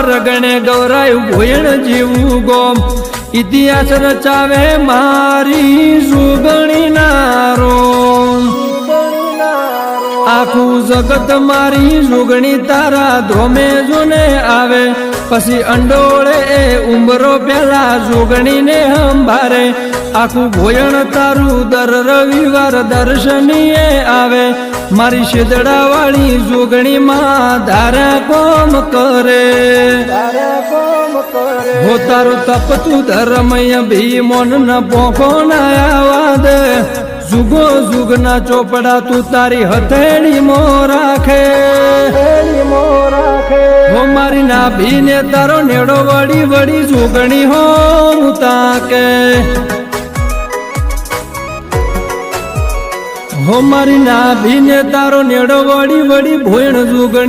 પર ગૌરાય ભોયણ જેવું ગોમ. ઇતિહાસ રચાવે મારી સુગણી નારો આખું જગત મારી સુગણી તારા ધોમે જોને આવે. પછી અંડોળે એ ઉંબરો પેલા ને હંભારે. આખું ભોયણ તારું દર રવિવાર દર્શનીએ આવે. મારી શેદડા વાળી જોગણી માં ધારા કોમ કરે. હો તારું તપ તું ધર્મય ભીમોન ન પોખો ના આવાદ. જુગો જુગ ના ચોપડા તું તારી હથેણી મો રાખે. હો મારી નાભી ને તારો નેડો વળી વળી જુગણી હો તાકે. હો મારી નાભી ને તારો નેડો વળી વળી ભોયણ જુગણી